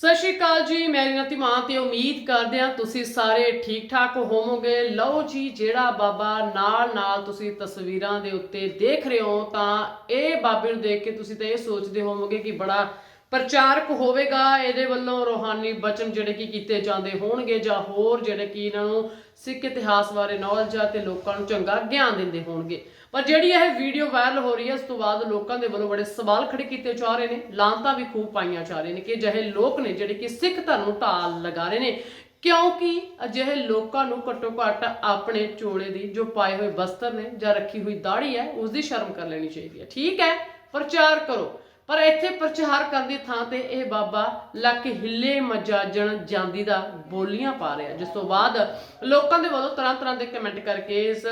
ਸਤਿ ਸ਼੍ਰੀ ਅਕਾਲ ਜੀ, ਮੈਂ ਰਿਨਤੀ ਮਾਂ ਤੇ ਉਮੀਦ ਕਰਦੇ ਹਾਂ ਤੁਸੀਂ ਸਾਰੇ ਠੀਕ ਠਾਕ ਹੋਵੋਗੇ। ਲਓ ਜੀ, ਜਿਹੜਾ ਬਾਬਾ ਨਾਲ ਨਾਲ ਤੁਸੀਂ ਤਸਵੀਰਾਂ ਦੇ ਉੱਤੇ ਦੇਖ ਰਹੇ ਹੋ, ਤਾਂ ਇਹ ਬਾਬੇ ਨੂੰ ਦੇਖ ਕੇ ਤੁਸੀਂ ਤਾਂ ਇਹ ਸੋਚਦੇ ਹੋਵੋਗੇ ਕਿ ਬੜਾ ਪ੍ਰਚਾਰਕ ਹੋਵੇਗਾ, ਇਹਦੇ ਵੱਲੋਂ ਰੋਹਾਨੀ ਬਚਨ ਜਿਹੜੇ ਕਿ ਕੀਤੇ ਜਾਂਦੇ ਹੋਣਗੇ ਜਾਂ ਹੋਰ ਜਿਹੜੇ ਕਿ ਇਹਨਾਂ ਨੂੰ ਸਿੱਖ ਇਤਿਹਾਸ ਬਾਰੇ ਨੌਲੇਜ ਆ ਤੇ ਲੋਕਾਂ ਨੂੰ ਚੰਗਾ ਗਿਆਨ ਦਿੰਦੇ ਹੋਣਗੇ। ਪਰ ਜਿਹੜੀ ਇਹ ਵੀਡੀਓ ਵਾਇਰਲ ਹੋ ਰਹੀ ਹੈ, ਉਸ ਤੋਂ ਬਾਅਦ ਲੋਕਾਂ ਦੇ ਵੱਲੋਂ ਬੜੇ ਸਵਾਲ ਖੜੇ ਕੀਤੇ ਜਾ ਰਹੇ ਨੇ, ਲਾਂਤਾਂ ਵੀ ਖੂਬ ਪਾਈਆਂ ਜਾ ਰਹੇ ਨੇ ਕਿ ਅਜਿਹੇ ਲੋਕ ਨੇ ਜਿਹੜੇ ਕਿ ਸਿੱਖ ਧਰਮ ਨੂੰ ਢਾਲ ਲਗਾ ਰਹੇ ਨੇ। ਕਿਉਂਕਿ ਅਜਿਹੇ ਲੋਕਾਂ ਨੂੰ ਘੱਟੋ ਘੱਟ ਆਪਣੇ ਚੋਲੇ ਦੀ ਜੋ ਪਾਏ ਹੋਏ ਵਸਤਰ ਨੇ ਜਾਂ ਰੱਖੀ ਹੋਈ ਦਾੜੀ ਹੈ ਉਸ ਦੀ ਸ਼ਰਮ ਕਰ ਲੈਣੀ ਚਾਹੀਦੀ ਹੈ। ਠੀਕ ਹੈ, ਪ੍ਰਚਾਰ ਕਰੋ। ਪਰ ਇੱਥੇ ਪ੍ਰਚਾਰ ਕਰਨ ਦੀ ਥਾਂ ਤੇ ਇਹ ਬਾਬਾ ਲੱਕ ਹਿੱਲੇ ਮਜਾਜਣ ਜਾਂਦੀ ਦਾ ਬੋਲੀਆਂ ਪਾ ਰਿਹਾ। ਜਿਸ ਤੋਂ ਬਾਅਦ ਲੋਕਾਂ ਦੇ ਵੱਲੋਂ ਤਰ੍ਹਾਂ ਤਰ੍ਹਾਂ ਦੇ ਕਮੈਂਟ ਕਰਕੇ ਇਸ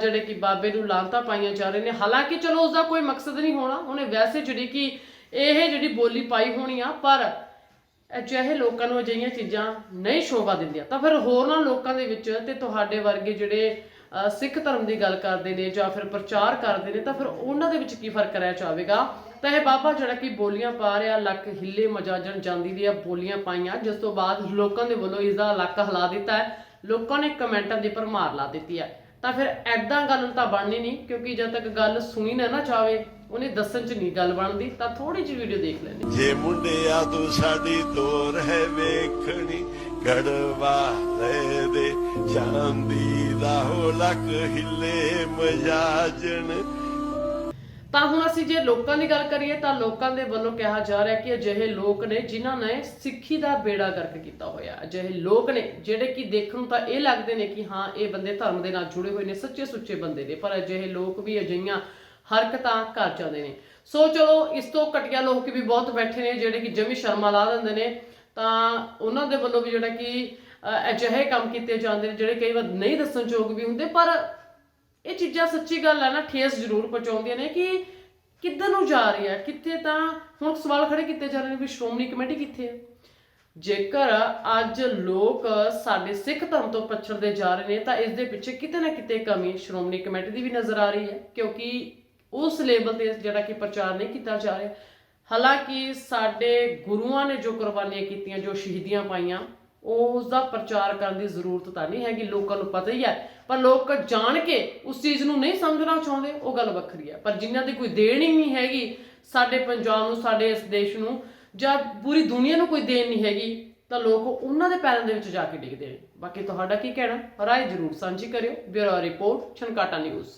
ਜਿਹੜੇ ਕਿ ਬਾਬੇ ਨੂੰ ਲਾਂਤਾ ਪਾਈਆਂ ਜਾ ਰਹੇ ਨੇ। ਹਾਲਾਂਕਿ ਚਲੋ ਉਸ ਦਾ ਕੋਈ ਮਕਸਦ ਨਹੀਂ ਹੋਣਾ। ਉਹਨੇ ਵੈਸੇ ਜਿਹੜੀ ਕਿ ਇਹ ਜਿਹੜੀ ਬੋਲੀ ਪਾਈ ਹੋਣੀ ਆ, ਪਰ ਅਜਿਹੇ ਲੋਕਾਂ ਨੂੰ ਅਜਿਹੀਆਂ ਚੀਜ਼ਾਂ ਨਹੀਂ ਸ਼ੋਭਾ ਦਿੰਦੀਆਂ। ਤਾਂ ਫਿਰ ਹੋਰਨਾਂ ਲੋਕਾਂ ਦੇ ਵਿੱਚ ਤੇ ਤੁਹਾਡੇ ਵਰਗੇ ਜਿਹੜੇ ਸਿੱਖ ਧਰਮ ਦੀ ਗੱਲ ਕਰਦੇ ਨੇ ਜਾਂ ਫਿਰ ਪ੍ਰਚਾਰ ਕਰਦੇ ਨੇ, ਤਾਂ ਫਿਰ ਉਹਨਾਂ ਦੇ ਵਿੱਚ ਕੀ ਫ਼ਰਕ ਰਹਿ ਜਾਵੇਗਾ? ਤਾਂ ਇਹ ਬਾਬਾ ਜਿਹੜਾ ਕਿ ਬੋਲੀਆਂ ਪਾ ਰਿਹਾ, ਲੱਕ ਹਿੱਲੇ ਮਜਾਜਣ ਜਾਂਦੀ ਦੀਆਂ ਬੋਲੀਆਂ ਪਾਈਆਂ, ਜਿਸ ਤੋਂ ਬਾਅਦ ਲੋਕਾਂ ਦੇ ਵੱਲੋਂ ਇਸ ਦਾ ਲੱਕ ਹਿਲਾ ਦਿੱਤਾ ਹੈ। ਲੋਕਾਂ ਨੇ ਕਮੈਂਟਾਂ ਦੀ ਭਰਮਾਰ ਲਾ ਦਿੱਤੀ ਹੈ। ਤਾਂ ਫਿਰ ਐਦਾਂ ਗੱਲ ਤਾਂ ਬਣਨੀ ਨਹੀਂ, ਕਿਉਂਕਿ ਜਦ ਤੱਕ ਗੱਲ ਸੁਣੀ ਨਾ ਨਾ ਚਾਵੇ ਉਹਨੇ ਦੱਸਣ ਚ ਨਹੀਂ ਗੱਲ ਬਣਦੀ, ਤਾਂ ਥੋੜੀ ਜਿਹੀ ਵੀਡੀਓ ਦੇਖ ਲੈਂਦੇ ਜੇ ਮੁੰਡਿਆ ਤੂੰ ਸਾਡੀ ਤੋਰ ਹੈ ਵੇਖਣੀ ਗੜਵਾ ਲੈ ਦੇ ਚਾਂਦੀ ਦਾ ਹੋ ਲੱਕ ਹਿੱਲੇ ਮਜਾਜਣ। ਤਾਂ ਹੁਣ ਅਸੀਂ ਜੇ ਲੋਕਾਂ ਦੀ ਗੱਲ ਕਰੀਏ ਤਾਂ ਲੋਕਾਂ ਦੇ ਵੱਲੋਂ ਕਿਹਾ ਜਾ ਰਿਹਾ ਕਿ ਅਜਿਹੇ ਲੋਕ ਨੇ ਜਿਨ੍ਹਾਂ ਨੇ ਸਿੱਖੀ ਦਾ ਬੇੜਾ ਗਰਕ ਕੀਤਾ ਹੋਇਆ। ਅਜਿਹੇ ਲੋਕ ਨੇ ਜਿਹੜੇ ਕਿ ਦੇਖਣ ਨੂੰ ਤਾਂ ਇਹ ਲੱਗਦੇ ਨੇ ਕਿ ਹਾਂ, ਇਹ ਬੰਦੇ ਧਰਮ ਦੇ ਨਾਲ ਜੁੜੇ ਹੋਏ ਨੇ, ਸੱਚੇ ਸੁੱਚੇ ਬੰਦੇ ਨੇ, ਪਰ ਅਜਿਹੇ ਲੋਕ ਵੀ ਅਜਿਹੀਆਂ ਹਰਕਤਾਂ ਕਰ ਜਾਂਦੇ ਨੇ। ਸੋ ਚਲੋ, ਇਸ ਤੋਂ ਘਟੀਆ ਲੋਕ ਵੀ ਬਹੁਤ ਬੈਠੇ ਨੇ ਜਿਹੜੇ ਕਿ ਜਮੀ ਸ਼ਰਮਾ ਲਾ ਦਿੰਦੇ ਨੇ। ਤਾਂ ਉਹਨਾਂ ਦੇ ਵੱਲੋਂ ਵੀ ਜਿਹੜਾ ਕਿ ਅਜਿਹੇ ਕੰਮ ਕੀਤੇ ਜਾਂਦੇ ਨੇ ਜਿਹੜੇ ਕਈ ਵਾਰ ਨਹੀਂ ਦੱਸਣਯੋਗ ਵੀ ਹੁੰਦੇ, ਪਰ ਇਹ ਚੀਜ਼ਾਂ ਸੱਚੀ ਗੱਲ ਹੈ ਨਾ, ਠੇਸ ਜ਼ਰੂਰ ਪਹੁੰਚਾਉਂਦੀਆਂ ਨੇ ਕਿ ਕਿੱਧਰ ਨੂੰ ਜਾ ਰਹੀ ਹੈ ਕਿੱਥੇ ਤਾਂ ਹੁਣ ਸਵਾਲ ਖੜੇ ਕੀਤੇ ਜਾ ਰਹੇ ਨੇ ਵੀ ਸ਼੍ਰੋਮਣੀ ਕਮੇਟੀ ਕਿੱਥੇ ਹੈ ਜੇਕਰ ਅੱਜ ਲੋਕ ਸਾਡੇ ਸਿੱਖ ਧਰਮ ਤੋਂ ਪਛੜਦੇ ਜਾ ਰਹੇ ਨੇ, ਤਾਂ ਇਸ ਦੇ ਪਿੱਛੇ ਕਿਤੇ ਨਾ ਕਿਤੇ ਕਮੀ ਸ਼੍ਰੋਮਣੀ ਕਮੇਟੀ ਦੀ ਵੀ ਨਜ਼ਰ ਆ ਰਹੀ ਹੈ, ਕਿਉਂਕਿ ਉਸ ਲੈਵਲ ਤੇ ਜਿਹੜਾ ਕਿ ਪ੍ਰਚਾਰ ਨਹੀਂ ਕੀਤਾ ਜਾ ਰਿਹਾ। ਹਾਲਾਂਕਿ ਸਾਡੇ ਗੁਰੂਆਂ ਨੇ ਜੋ ਕੁਰਬਾਨੀਆਂ ਕੀਤੀਆਂ, ਜੋ ਸ਼ਹੀਦੀਆਂ ਪਾਈਆਂ ਉਸ ਦਾ ਪ੍ਰਚਾਰ ਕਰਨ ਦੀ ਜ਼ਰੂਰਤ ਤਾਂ ਨਹੀਂ ਹੈਗੀ, ਲੋਕਾਂ ਨੂੰ ਪਤਾ ਹੀ ਹੈ। ਪਰ ਲੋਕ ਜਾਣ ਕੇ ਉਸ ਚੀਜ਼ ਨੂੰ ਨਹੀਂ ਸਮਝਣਾ ਚਾਹੁੰਦੇ, ਉਹ ਗੱਲ ਵੱਖਰੀ ਹੈ। ਪਰ ਜਿਨ੍ਹਾਂ ਦੀ ਕੋਈ ਦੇਣ ਹੀ ਨਹੀਂ ਹੈਗੀ ਸਾਡੇ ਪੰਜਾਬ ਨੂੰ, ਸਾਡੇ ਇਸ ਦੇਸ਼ ਨੂੰ, ਜਾਂ ਪੂਰੀ ਦੁਨੀਆ ਨੂੰ ਕੋਈ ਦੇਣ ਨਹੀਂ ਹੈਗੀ, ਤਾਂ ਲੋਕ ਉਹਨਾਂ ਦੇ ਪੈਰਾਂ ਦੇ ਵਿੱਚ ਜਾ ਕੇ ਡਿੱਗਦੇ ਨੇ। ਬਾਕੀ ਤੁਹਾਡਾ ਕੀ ਕਹਿਣਾ? ਰਾਏ ਜ਼ਰੂਰ ਸਾਂਝੀ ਕਰਿਓ। Bureau report, Chhankata news.